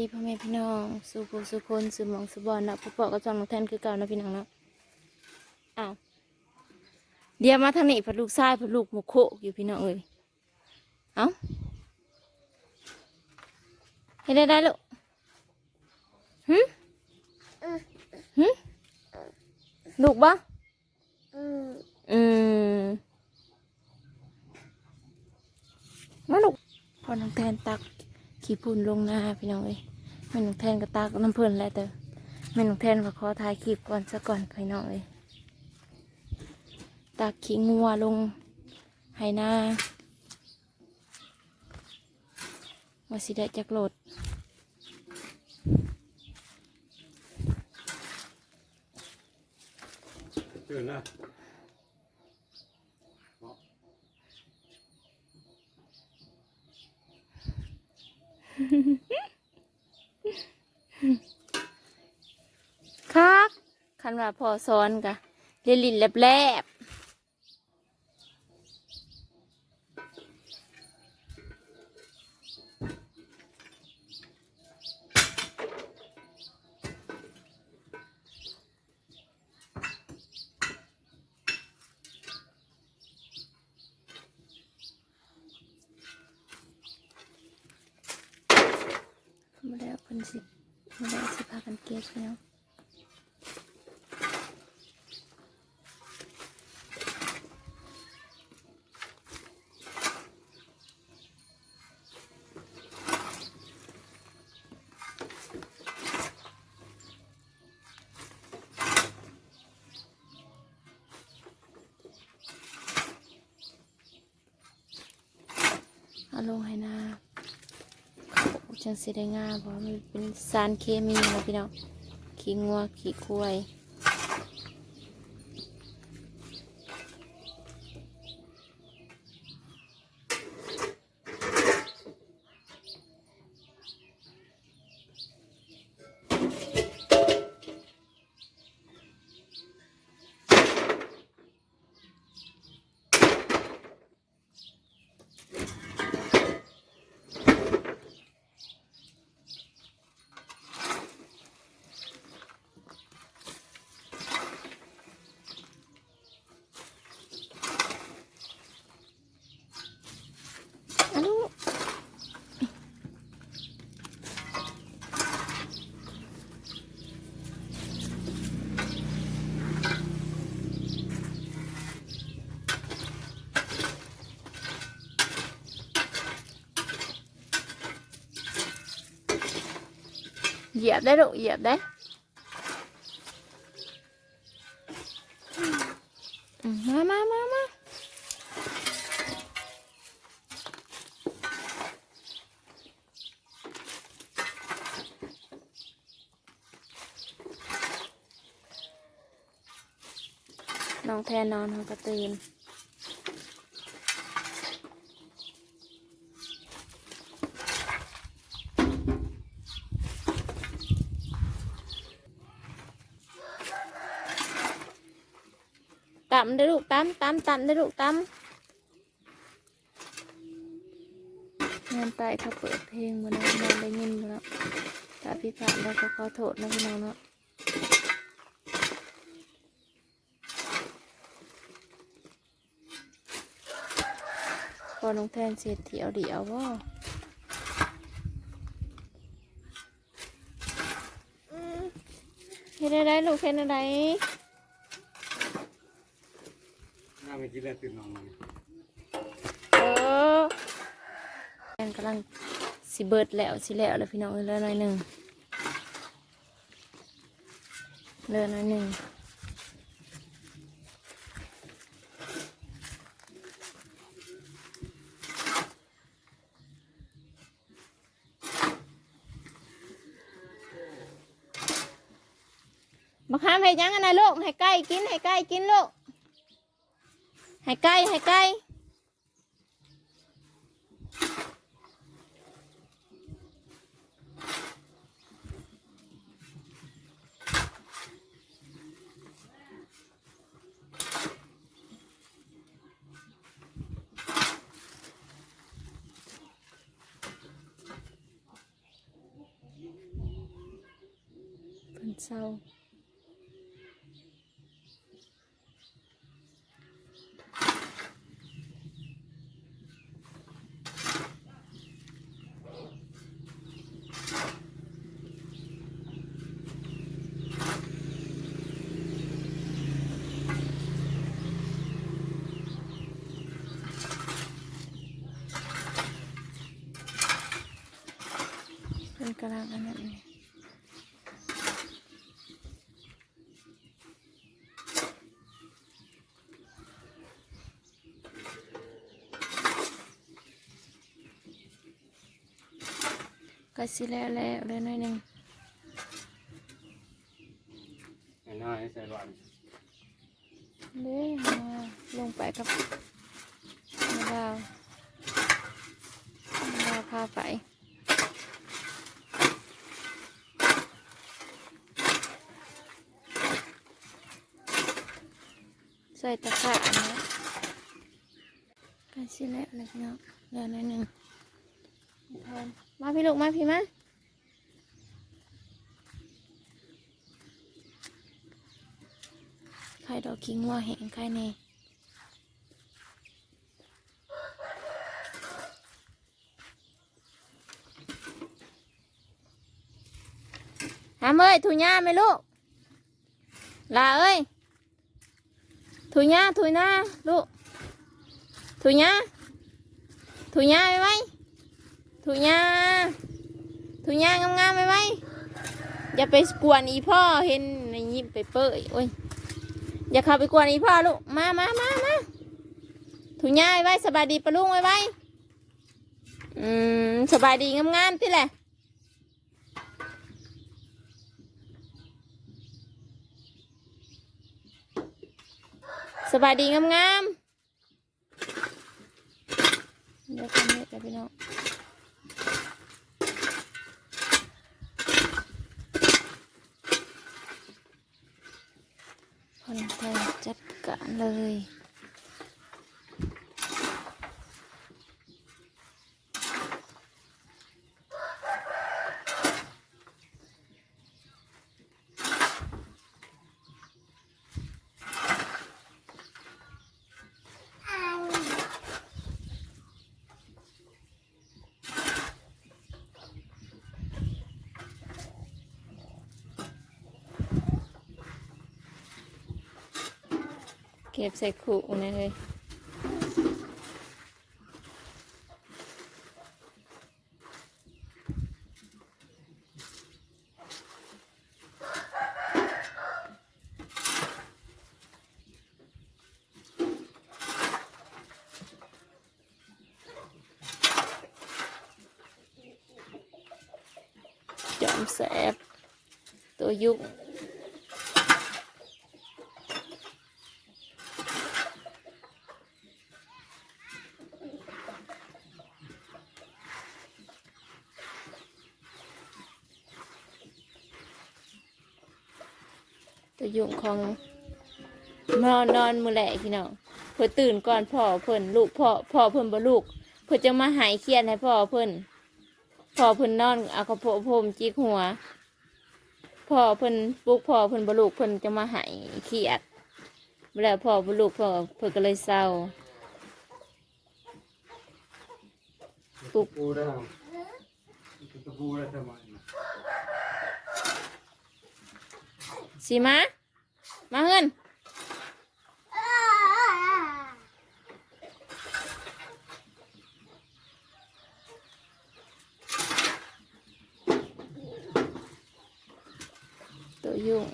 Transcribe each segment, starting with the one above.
ดีพ่อแม่พี่น้องสุภูสุคนสุมองสุบอลนะพ่อปอกับจอมน้องแทนคือเก่านะพี่น้องเนาะอ้าวเดี๋ยวมาทางนี้พัดลูกชายพัดลูกหมกโคอยู่พี่น้องเอ้ยเอ้าเฮ็ดได้ได้ลูกหึหึลูกบ่อืมมาลูกพอน้องแทนตัก ขี่ปุ่นลงหน้าพี่น้องเอ้ยแม่น้องแทนก็ตากน้ำเพลินแหล้วแต่แม่น้องแทนก็ขอถ่ายคลิปก่อนซะก่อนพี่น้องเอ้ยตากขี้งัวลงให้หน้าว่าสิได้จักโหลดตื่นนะ คักคันว่าพอซ้อนกะเรียนลินแลบแลบ มาแล้วเพิ่นสิมาแล้วสิพากันเก็บแล้ว เอาลงให้นาเขา จังสิได้งามเพราะมันเป็นสารเคมีนะพี่น้องขี้งัวขี้ควาย เหยียบได้ลูกเหยียบได้อืมมามามามาน้องแทนนอนเขาก็ตื่น ตำได้อลูกตำตำตำได้อลูกตำงานไต่เขาเปิดเพลงมาแล้วนอนได้ยินมาแล้วถ้าพี่ผ่านแล้วก็ขอโทษนะพี่น้องเนาะพอน้องแทนเสียเที่ยวเดียวว่าเฮ็ดอะไรลูกเฮ็ดอะไร น่าไม่กินแล้วตื่นนอนเออแทนกำลังสิเบิดแล้วสิแล้วแล้วพี่น้องเอ้ยหลือหน่อยหนึ่งเลือหน่อยหนึ่งมาข้ามให้ยังอันนะลูกให้ไก่กินให้ไก่กินลูก hai cây hai cây. Phần sau. ก่เศร้าเป็นกำลังอันนั้นนี่ก็สิแล้วแล้วเลยหน่อยหนึ่งไอ้หน้าให้ใส่ร้อนเด้มาลงไปกับมะดาวมะดาวพาไป ส่ตะกร้อันนี้กันสิแล้วเลยพี่น้องเดี๋ยวหน่อยหนึ่งมาพี่ลูกมาพี่มาไข่ดอกคิงว่าแห้งไข่เน่หามเอ้ยถุงยาไหมลูกลาเอ้ย ถุยหญ้าถุยหน้าลูกถุยหญ้าถุยหญ้าไปไหมถุยหญ้าถุยหญ้างามๆไปไหมอย่าไปกวนอีพ่อเห็นในยิ้มไปเปื่อยโอ้ยอย่าเข้าไปกวนอีพ่อลูกมามามามาถุยหญ้าไปไว้สบายดีปะลุงไวไว้อืมสบายดีงามๆที่แหละ สบายดีงามๆเดี๋ยวกันเนี่ยกับพี่น้องคนไทยจัดการเลย เก็บใส่ขู่นะเลยจอมแสบตัวยุก ตัวยุงของนอนนอนมือแหลกพี่น้องเพื่อตื่นก่อนพ่อเพิ่นลูกพ่อพ่อเพิ่นบ่ลูก เพื่อจะมาหายเครียดให้พ่อเพิ่นพ่อเพิ่นนอนเอากระโปรงผมจิกหัวพ่อเพิ่นปลุกพ่อเพิ่นบ่ลูกเพิ่นจะมาหายเครียดแล้วพ่อบ่ลูกพ่อเพิ่นก็เลยเศร้าปุ๊บปูได้ทำปูได้ทำไม สิมา มาเฮือนตัวยุ่ง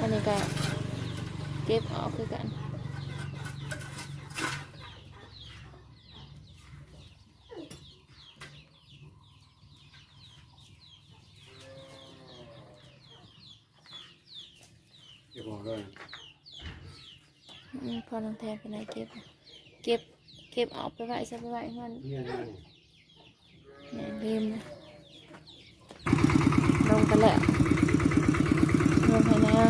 อันนี้ก็เก็บออกคือกัน เก็บของเลยอืมพอลองแทนไปไหนเก็บ เก็บ เก็บออกไปไว้ซะไปไว้มันเนี่ยเนี่ยอย่าลืมนะลงไปแล้วลงไปแล้ว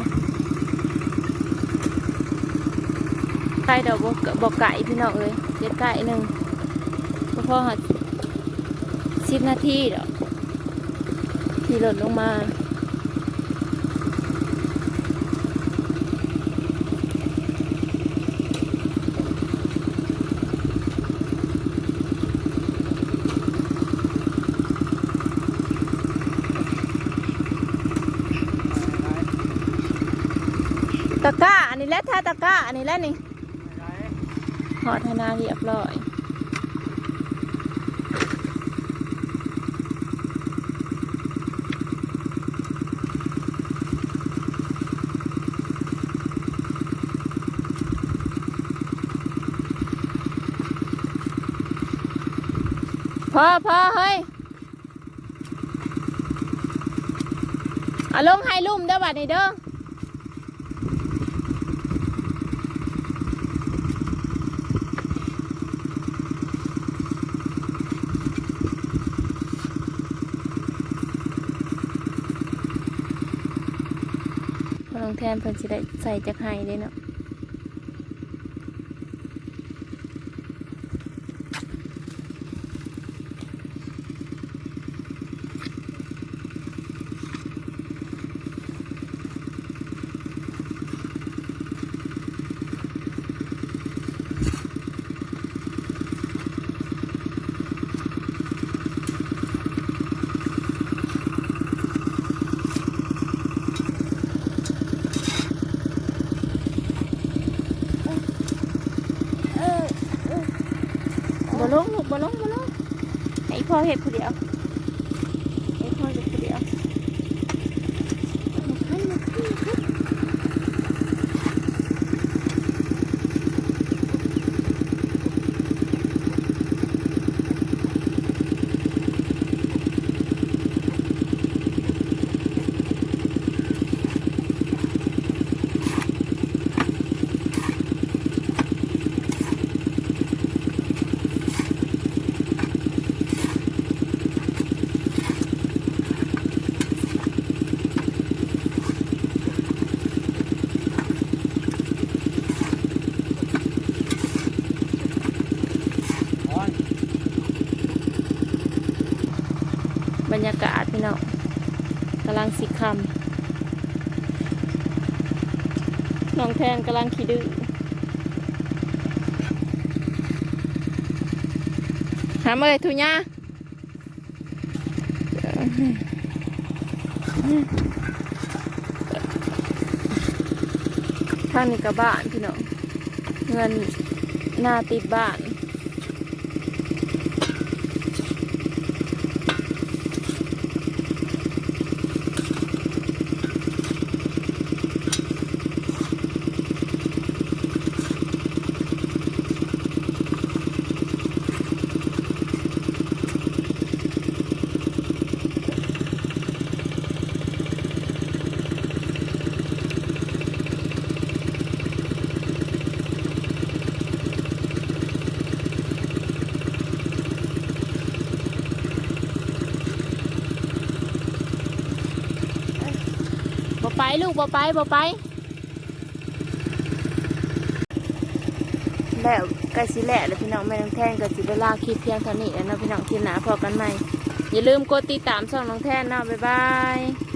มาใกล้ดอกบอกบอกไก่พี่น้องเอ้ยเด็ดไก่หนึ่งพอหัดสิบนาทีดอกที่หล่นลงมา ตะก้า อันนี้แหละท่าตะก้า อันนี้แหละนี่หอดธนาเรียบร้อยพอพอเฮ้ยอาลงให้ลุ่มเด้อบัดนี้เด้อ องแทนเพิ่นสิได้ใส่จักไห้เด้เนาะ ลงลูกบ่ลงบ่ลงให้พ่อเห็ดผู้เดียวให้พ่อเฮ็ดผู้เดียวมาขึ้นมาขึ้นมาขึ้นบรร ยากาศพี่น้องกำลังสิคำน้องแทนกำลังขี้ดื้อหามื่อไรทุญาทางนี้กับบ้านพี่น้องเงินหน้าติดบ้าน บ่ไป ลูกบ่ไปบ่ไปแล้วใกล้สิแหละแล้วพี่น้องแม่น้องแท่นก็สิเวลาคลิปเพียงเท่านี้แล้วนะพี่น้องคลิปหนาพอกันใหม่อย่าลืมกดติดตามช่องน้องแท่นนะบ๊ายบาย